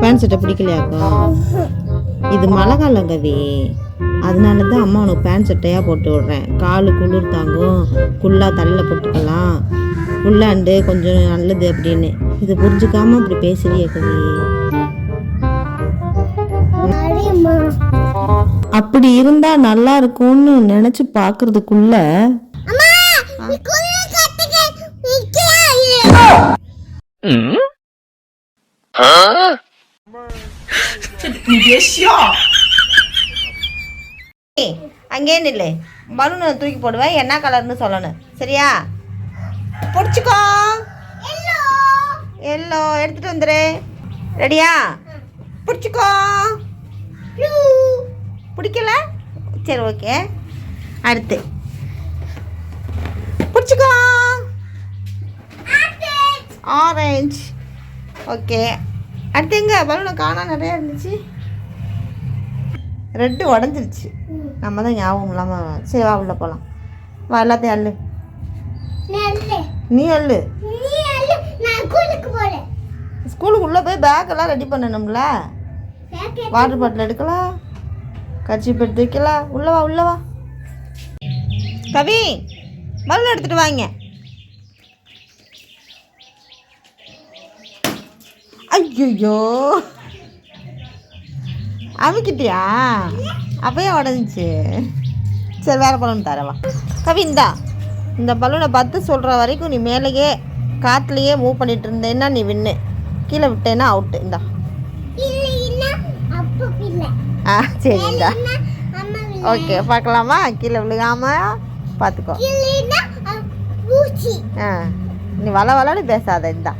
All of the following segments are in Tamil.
பேண்ட் சட்டை பிடிக்கலையாக்கும் இது மழை காலம் கவி அதனால தான் அம்மா உனக்கு பேண்ட் சட்டையாக போட்டு விட்றேன். காலு குளிர் தாங்கும். குள்ளா தலையில் போட்டுக்கலாம். உள்ளாண்டு கொஞ்சம் நல்லது அப்படின்னு. இது புரிஞ்சுக்காம இப்படி பேசுறியே கவி. அப்படி இருந்தா நல்லா இருக்கும்னு நினைச்சு பாக்குறதுக்குள்ள அங்கே நில்லு. பலூனை தூக்கி போடுவேன் என்ன கலர்னு சொல்லணும். சரியா? பிடிச்சிக்கோ. எல்லோ. எடுத்துட்டு வந்துரு. ரெடியா பிடிச்சிக்கோ. ப்ளூ பிடிக்கல? சரி ஓகே. அடுத்து. பிடிச்சிக்கோ. Orange okay. அடுத்து எங்க? பலூனை காணா நிறையா இருந்துச்சு. ரெட்டு உடஞ்சிருச்சு. நம்ம தான் ஞாபகம் இல்லாமல் சரி வா உள்ள போகலாம் வா எல்லாத்தையும் அள்ளு. நீ அள்ளு. ஸ்கூலுக்கு உள்ளே போய் பேக் எல்லாம் ரெடி பண்ணணும்ல? வாட்டர் பாட்டில் எடுக்கலாம். கட்சி எடுத்து வைக்கலா உள்ளவா உள்ளவா கவி பலூன் எடுத்துட்டு வாங்க. ஐயோ அமைக்கிட்டியா? அப்பயே உடஞ்சிச்சு. சரி வேறு பலூன் தரவா கவி இந்தா. இந்த பலூனை பார்த்து சொல்கிற வரைக்கும் நீ மேலேயே காற்றுலையே மூவ் பண்ணிகிட்டு இருந்தேன்னா நீ வின்னு. கீழே விட்டேன்னா அவுட்டு இந்தா இல்ல இல்ல அப்ப இல்ல ஆ சரி இந்தா இல்ல அம்மா இல்ல ஓகே பார்க்கலாமா? கீழே விழுகாம பார்த்துக்கோ. ஆ நீ வள வளன்னு பேசாத இந்தா.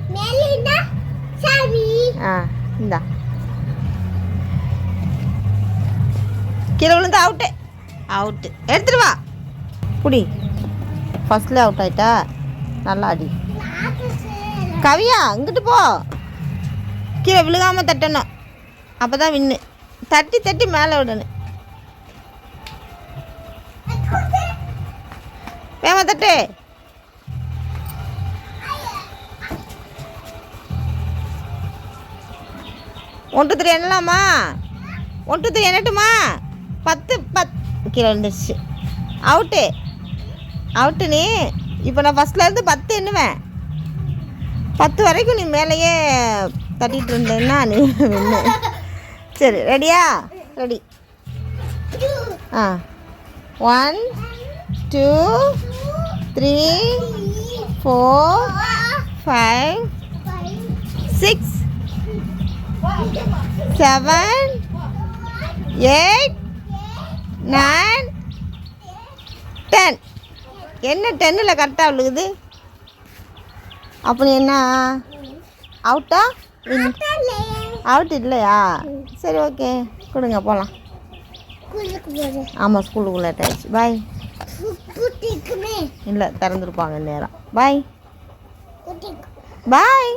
ஆ இந்தா. கீழே விழுந்து அவுட்டு அவுட்டு எடுத்துட்டு வா. புடி. ஃபர்ஸ்ட்ல அவுட் ஆயிட்டா நல்லா அடி. கவியா இங்கிட்டு போ. கீழே விழுகாம தட்டணும். அப்போ தான் வின்னு தட்டி தட்டி மேலே விடணும். வேமா தட்டு. ஒன்று த்ரீ எண்ணலாமா? ஒன்று த்ரீ எண்ணட்டுமா? பத்து பத் கீழே வந்துருச்சு அவுட்டு அவுட்டு நீ. இப்போ நான் ஃபஸ்ட்லேருந்து பத்து எண்ணுவேன். பத்து வரைக்கும் நீ மேலேயே தட்டிகிட்டு இருந்தேன்னா நீ சரி ரெடியா ரெடி ஆ. One two three four five six seven eight nine ten என்ன டென்னில் கரெக்டாக விழுகுது? அப்படி என்ன? அவுட்டா அவுட் இல்லையா? சரி ஓகே கொடுங்க போகலாம் ஆமாம் ஸ்கூலுக்குள்ளே ஆயிடுச்சு. பாய் இல்லை திறந்துருப்பாங்க நேரம் பாய் பாய்